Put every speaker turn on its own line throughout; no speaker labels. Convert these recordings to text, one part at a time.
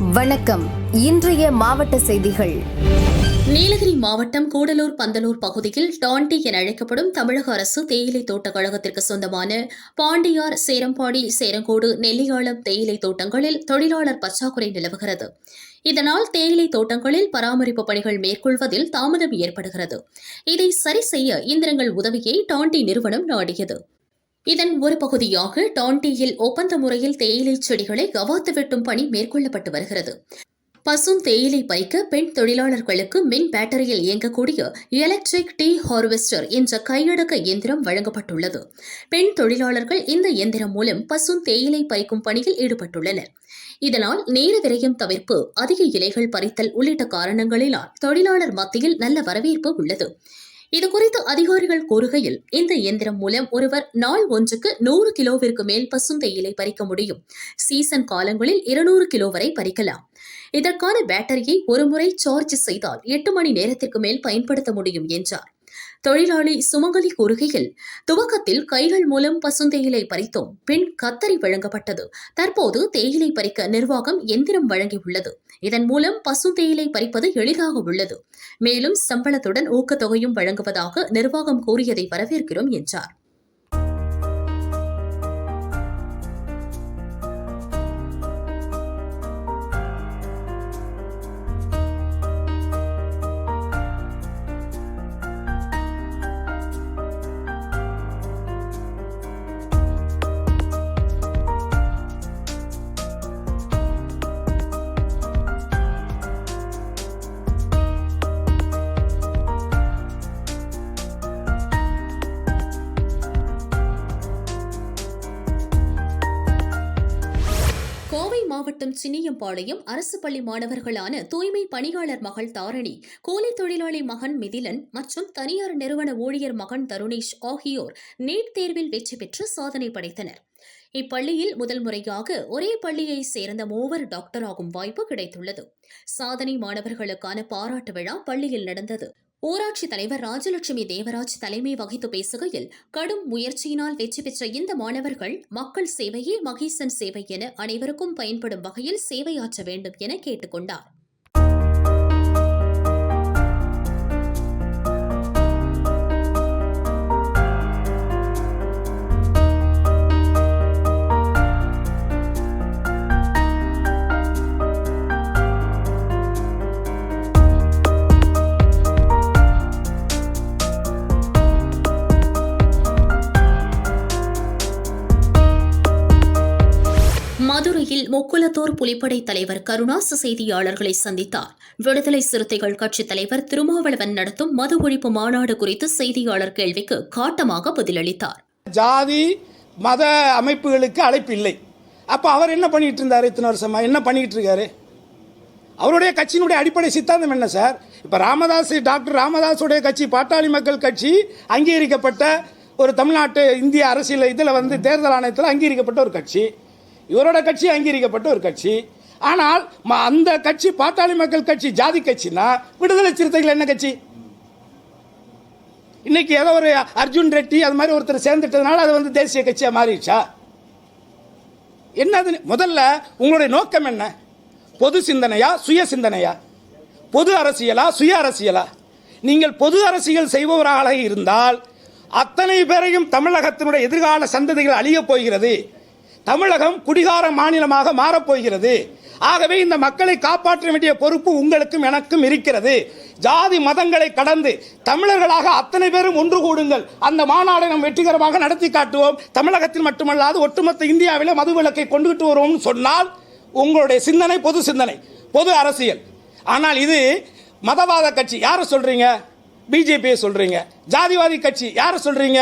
வணக்கம். இன்றைய மாவட்ட செய்திகள்.
நீலகிரி மாவட்டம் கூடலூர் பந்தலூர் பகுதியில் டாண்டி என அழைக்கப்படும் தமிழக அரசு தேயிலை தோட்ட கழகத்திற்கு சொந்தமான பாண்டியார் சேரம்பாடி சேரங்கோடு நெல்லியாளம் தேயிலை தோட்டங்களில் தொழிலாளர் பற்றாக்குறை நிலவுகிறது. இதனால் தேயிலை தோட்டங்களில் பராமரிப்பு பணிகள் மேற்கொள்வதில் தாமதம் ஏற்படுகிறது. இதை சரி செய்ய இயந்திரங்கள் உதவியை டாண்டி நிறுவனம் நாடியது. இதன் ஒரு பகுதியாக டாண்டியில் ஒப்பந்த முறையில் தேயிலை செடிகளை கவாத்து வெட்டும் பணி மேற்கொள்ளப்பட்டு வருகிறது. பசும் தேயிலை பைக்க பெண் தொழிலாளர்களுக்கு மின் பேட்டரியில் இயங்கக்கூடிய எலக்ட்ரிக் டீ ஹார்வெஸ்டர் என்ற கையடக்க இயந்திரம் வழங்கப்பட்டுள்ளது. பெண் தொழிலாளர்கள் இந்த இயந்திரம் மூலம் பசும் தேயிலை பறிக்கும் பணியில் ஈடுபட்டுள்ளனர். இதனால் நேர விரயம் தவிர்ப்பு அதிக இலைகள் பறித்தல் உள்ளிட்ட காரணங்களினால் தொழிலாளர் மத்தியில் நல்ல வரவேற்பு உள்ளது. இது குறித்து அதிகாரிகள் கூறுகையில் இந்த இயந்திரம் மூலம் ஒருவர் நாள் ஒன்றுக்கு நூறு கிலோவிற்கு மேல் பசுந்தையிலை பறிக்க முடியும். சீசன் காலங்களில் இருநூறு கிலோ வரை பறிக்கலாம். இதற்கான பேட்டரியை ஒருமுறை சார்ஜ் செய்தால் எட்டு மணி நேரத்திற்கு மேல் பயன்படுத்த முடியும் என்றார். தொழிலாளி சுமங்கலி கூறுகையில் துவக்கத்தில் கைகள் மூலம் பசுந்தேயிலை பறித்தோம் பின் கத்தரி வழங்கப்பட்டது. தற்போது தேயிலை பறிக்க நிர்வாகம் எந்திரம் வழங்கியுள்ளது. இதன் மூலம் பசுந்தேயிலை பறிப்பது எளிதாக உள்ளது. மேலும் சம்பளத்துடன் ஊக்கத்தொகையும் வழங்குவதாக நிர்வாகம் கூறியதை வரவேற்கிறோம் என்றார். சின்னியம்பாளையம் அரசு பள்ளி மாணவர்களான தூய்மை பணியாளர் மகள் தாரணி கூலி தொழிலாளி மகன் மிதிலன் மற்றும் தனியார் நிறுவன ஊழியர் மகன் தருணேஷ் ஆகியோர் நீட் தேர்வில் வெற்றி பெற்று சாதனை படைத்தனர். இப்பள்ளியில் முதல் முறையாக ஒரே பள்ளியை சேர்ந்த மூவர் டாக்டர் ஆகும் வாய்ப்பு கிடைத்துள்ளது. சாதனை மாணவர்களுக்கான பாராட்டு விழா பள்ளியில் நடந்தது. ஊராட்சி தலைவர் ராஜலட்சுமி தேவராஜ் தலைமை வகித்து பேசுகையில் கடும் முயற்சியினால் வெற்றி பெற்ற இந்த மாணவர்கள் மக்கள் சேவையே மகேசன் சேவை என அனைவருக்கும் பயன்படும் வகையில் சேவையாற்ற வேண்டும் என கேட்டுக்கொண்டார். முக்குலத்தூர் புலிப்படை தலைவர் கருணாசு செய்தியாளர்களை சந்தித்தார். விடுதலை சிறுத்தைகள் கட்சித் தலைவர் திருமாவளவன் நடத்தும் மது ஒழிப்பு மாநாடு குறித்து செய்தியாளர் கேள்விக்கு காட்டமாக பதிலளித்தார்.
ஜாதி மத அமைப்புகளுக்கு அழைப்பு இல்லை. அப்போ அவர் என்ன பண்ணிட்டு இருந்தார் இத்தனை வருஷமா? என்ன பண்ணிட்டு இருக்காரு? அவருடைய கட்சியினுடைய அடிப்படை சித்தாந்தம் என்ன சார்? இப்போ ராமதாஸ் டாக்டர் ராமதாஸுடைய கட்சி பாட்டாளி மக்கள் கட்சி அங்கீகரிக்கப்பட்ட ஒரு தமிழ்நாட்டு இந்திய அரசியல் இதில் வந்து தேர்தல் ஆணையத்தில் அங்கீகரிக்கப்பட்ட ஒரு கட்சி. இவரோட கட்சி அங்கீகரிக்கப்பட்ட ஒரு கட்சி. ஆனால் ம- அந்த கட்சி பாத்தாளி மக்கள் கட்சி ஜாதி கட்சினா விடுதலை சிறுத்தைகள் என்ன கட்சி? இன்னைக்கு ஏதோ ஒரு அர்ஜுன் ரெட்டி அது மாதிரி ஒருத்தர் சேர்ந்துட்டதுனால அது வந்து தேசிய கட்சியா மாறிடுச்சா? என்னது முதல்ல உங்களுடைய நோக்கம் என்ன? பொது சிந்தனையா சுய சிந்தனையா? பொது அரசியலா சுய அரசியலா? நீங்கள் பொது அரசியல் செய்பவராக இருந்தால் அத்தனை பேரையும் தமிழகத்தினுடைய எதிர்கால சந்ததிகள் அழியப் போகிறது. தமிழகம் குடிகார மாநிலமாக மாறப்போகிறது. ஆகவே இந்த மக்களை காப்பாற்ற வேண்டிய பொறுப்பு உங்களுக்கும் எனக்கும் இருக்கிறது. ஜாதி மதங்களை கடந்து தமிழர்களாக அத்தனை பேரும் ஒன்று கூடுங்கள். அந்த மாநாடை நாம் வெற்றிகரமாக நடத்தி காட்டுவோம். தமிழகத்தில் மட்டுமல்லாது ஒட்டுமொத்த இந்தியாவிலே மதுவிலக்கை கொண்டுகிட்டு வருவோம்னு சொன்னால் உங்களுடைய சிந்தனை பொது சிந்தனை பொது அரசியல். ஆனால் இது மதவாத கட்சி. யாரை சொல்றீங்க? பிஜேபியை சொல்றீங்க. ஜாதிவாதி கட்சி. யாரை சொல்றீங்க?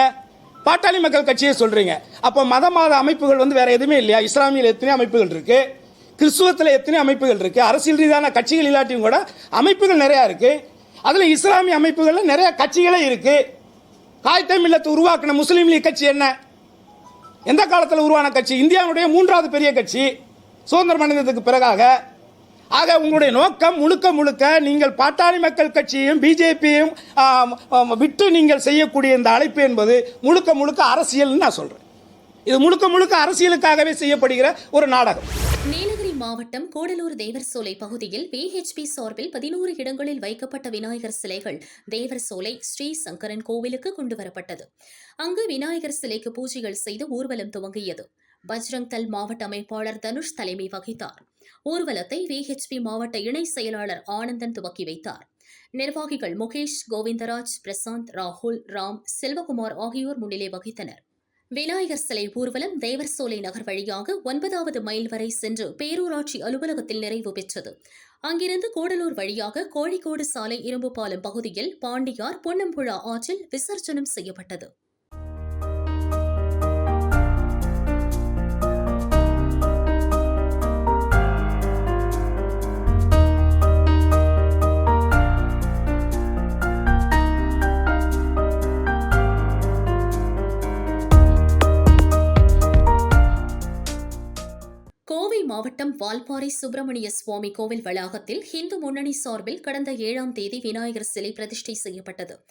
பாட்டாளி மக்கள் கட்சியை சொல்றீங்க. அப்போ மத மாத அமைப்புகள் வந்து வேற எதுவுமே இல்லையா? இஸ்லாமியில் எத்தனை அமைப்புகள் இருக்கு? கிறிஸ்துவத்தில் எத்தனை அமைப்புகள் இருக்கு? அரசியல் ரீதியான கட்சிகள் இல்லாட்டியும் கூட அமைப்புகள் நிறையா இருக்கு. அதில் இஸ்லாமிய அமைப்புகளில் நிறைய கட்சிகளே இருக்கு. காய்தே இல்லத்தை உருவாக்கின முஸ்லீம் லீக் கட்சி என்ன? எந்த காலத்தில் உருவான கட்சி? இந்தியாவுடைய மூன்றாவது பெரிய கட்சி. சுதந்திரம் அடைந்ததுக்கு பிறகாக ஆக உங்களுடைய நோக்கம் முழுக்க முழுக்க நீங்கள் பாட்டாளி மக்கள் கட்சியையும் பிஜேபியையும் விட்டு நீங்கள் செய்யக்கூடிய இந்த அழைப்பு என்பது முழுக்க முழுக்க அரசியல்னு நான் சொல்கிறேன் இது முழுக்க முழுக்க அரசியலுக்காகவே செய்யப்படுகிற ஒரு நாடகம்.
நீலகிரி மாவட்டம் கூடலூர் தேவர் சோலை பகுதியில் பிஹெச்பி சார்பில் பதினோரு இடங்களில் வைக்கப்பட்ட விநாயகர் சிலைகள் தேவர் சோலை ஸ்ரீ சங்கரன் கோவிலுக்கு கொண்டு வரப்பட்டது. அங்கு விநாயகர் சிலைக்கு பூஜைகள் செய்து ஊர்வலம் துவங்கியது. பஜ்ரங் தல் மாவட்ட அமைப்பாளர் தனுஷ் தலைமை வகித்தார். ஊர்வலத்தை விஹெச்பி மாவட்ட இணை செயலாளர் ஆனந்தன் துவக்கி வைத்தார். நிர்வாகிகள் முகேஷ் கோவிந்தராஜ் பிரசாந்த் ராகுல் ராம் செல்வகுமார் ஆகியோர் முன்னிலை வகித்தனர். விநாயகர் சிலை ஊர்வலம் தேவர் சோலை நகர் வழியாக ஒன்பதாவது மைல் வரை சென்று பேரூராட்சி அலுவலகத்தில் நிறைவு பெற்றது. அங்கிருந்து கூடலூர் வழியாக கோழிக்கோடு சாலை இரும்புபாலம் பகுதியில் பாண்டியார் பொன்னம்புழா ஆற்றில் விசர்ஜனம் செய்யப்பட்டது. மாவட்டம் வால்பாறை சுப்பிரமணிய சுவாமி கோவில் வளாகத்தில் ஹிந்து முன்னணி சார்பில் கடந்த ஏழாம் தேதி விநாயகர் சிலை பிரதிஷ்டை செய்யப்பட்டது.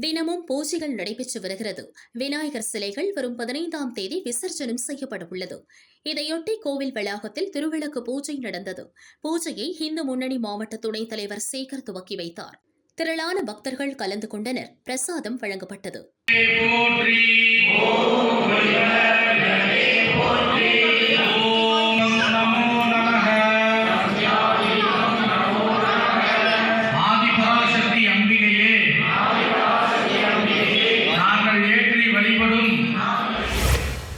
தினமும் பூஜைகள் நடைபெற்று வருகிறது. விநாயகர் சிலைகள் வரும் பதினைந்தாம் தேதி விசர்ஜனம் செய்யப்பட உள்ளது. இதையொட்டி கோவில் வளாகத்தில் திருவிளக்கு பூஜை நடந்தது. பூஜையை ஹிந்து முன்னணி மாவட்ட துணைத் தலைவர் சேகர் துவக்கி வைத்தார். திரளான பக்தர்கள் கலந்து கொண்டனர். பிரசாதம் வழங்கப்பட்டது.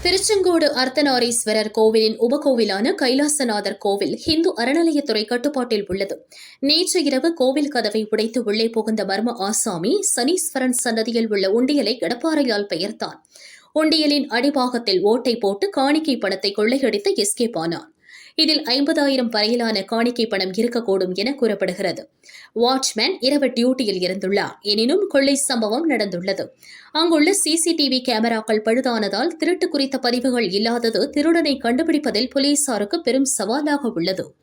திருச்செங்கோடு அர்த்தநாரீஸ்வரர் கோவிலின் உபகோவிலான கைலாசநாதர் கோவில் ஹிந்து அறநிலையத்துறை கட்டுப்பாட்டில் உள்ளது. நேற்று இரவு கோவில் கதவை உடைத்து உள்ளே புகுந்த மர்ம ஆசாமி சனீஸ்வரன் சன்னதியில் உள்ள உண்டியலை கடப்பாறையால் பெயர்த்தான். உண்டியலின் அடிபாகத்தில் ஓட்டை போட்டு காணிக்கை பணத்தை கொள்ளையடித்து எஸ்கேப் ஆனான். இதில் ஐம்பதாயிரம் வரையிலான காணிக்கை பணம் இருக்கக்கூடும் என கூறப்படுகிறது. வாட்ச்மேன் இரவு டியூட்டியில் இருந்துள்ளார். எனினும் கொள்ளை சம்பவம் நடந்துள்ளது. அங்குள்ள சிசிடிவி கேமராக்கள் பழுதானதால் திருட்டு குறித்த பதிவுகள் இல்லாதது திருடனை கண்டுபிடிப்பதில் போலீசாருக்கு பெரும் சவாலாக உள்ளது.